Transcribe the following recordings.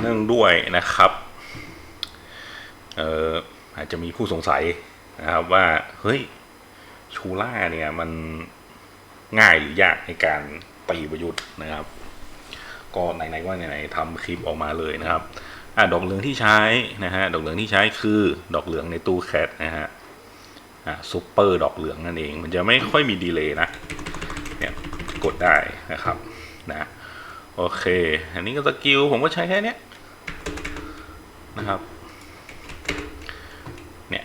เนื่องด้วยนะครับเอ่ออาจจะมีผู้สงสัยนะครับว่า เฮ้ย ชูล่าเนี่ยมันง่ายหรือยากในการตีประยุทธ์นะครับ ก็ไหนๆว่าไหนๆทำคลิปออกมาเลยนะครับอ่าดอกเหลืองที่ใช้นะฮะดอกเหลืองที่ใช้คือดอกเหลืองในตู้แคทนะฮะอ่าซูเปอร์ดอกเหลืองนั่นเอง มันจะไม่ค่อยมีดีเลย์นะเนี่ยกดได้นะครับนะ โอเค อันนี้ก็สกิลผมก็ใช้แค่นี้นะครับ เนี่ย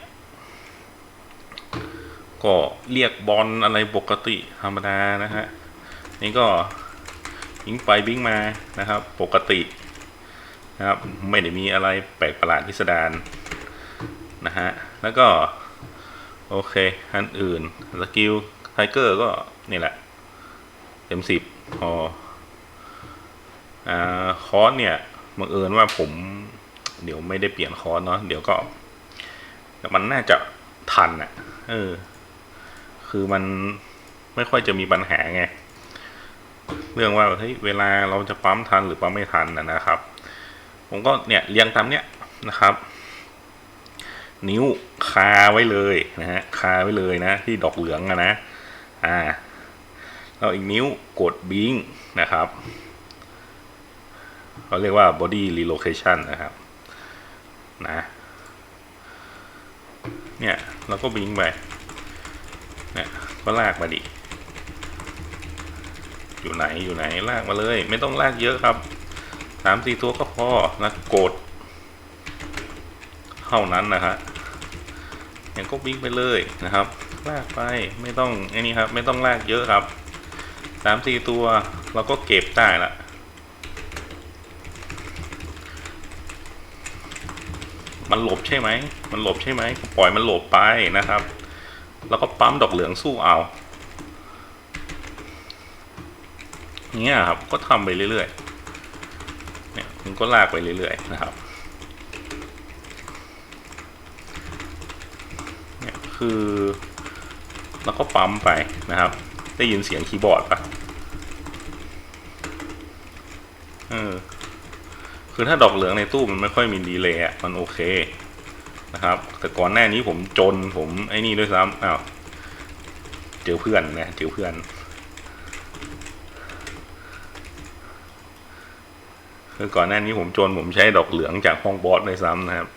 ก็เรียกบอลอะไรปกติธรรมดานะฮะ นี่ก็ยิงไปบิงมานะครับ ปกตินะครับ ไม่ได้มีอะไรแปลกประหลาดพิสดารนะฮะ แล้วก็ โอเค อันอื่น สกิลไทเกอร์ก็นี่แหละ เต็มสิบพอ คอร์สเนี่ยบังเอิญว่าผม เดี๋ยวไม่ได้เปลี่ยนคอร์สเนาะเดี๋ยวก็มันน่าจะทันอะ่ะ เออ คือมันไม่ค่อยจะมีปัญหาไง เรื่องว่าเฮ้ยเวลาเราจะปั๊มทันหรือปั๊มไม่ทันนะนะครับ ผมก็เนี่ยเรียงตามเนี้ยนะครับ นิ้วคาไว้เลยนะฮะคาไว้เลยนะ ที่ดอกเหลืองอะนะ อ่าแล้วอีกนิ้วกดบิงนะครับ เขาเรียกว่า body relocation นะครับ นะ เนี่ย เราก็บิงไป เนี่ย ก็ลากมาดิ อยู่ไหนอยู่ไหนลากมาเลย ไม่ต้องลากเยอะครับสามสี่ตัวก็พอนะกดเท่านั้นนะฮะอย่างก็บิงไปเลยนะครับ ลากไปไม่ต้องไอ้นี่ครับ ไม่ต้องลากเยอะครับสามสี่ตัวเราก็เก็บได้ละ มันหลบใช่ไหม มันหลบใช่ไหมปล่อยมันหลบไปนะครับ แล้วก็ปั๊มดอกเหลืองสู้เอาเนี้ยครับ ก็ทำไปเรื่อยๆ เนี่ยมันก็ลากไปเรื่อยๆนะครับ เนี่ยคือเราก็ปั๊มไปนะครับ ได้ยินเสียงคีย์บอร์ดปะเออ คือถ้าดอกเหลืองในตู้มันไม่ค่อยมีดีเลย์มันโอเคนะครับ แต่ก่อนหน้านี้ผมจนผมไอ้นี่ด้วยซ้ำอ้าวเจอเพื่อนนะเจอเพื่อน คือก่อนหน้านี้ผมจนผมใช้ดอกเหลืองจากห้องบอสด้วยซ้ำนะครับ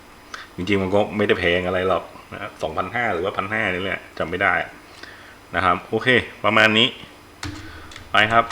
จริงๆมันก็ไม่ได้แพงอะไรหรอกนะสองพันห้าหรือว่าพันห้านี่แหละจำไม่ได้นะครับ โอเค ประมาณนี้ ไปครับ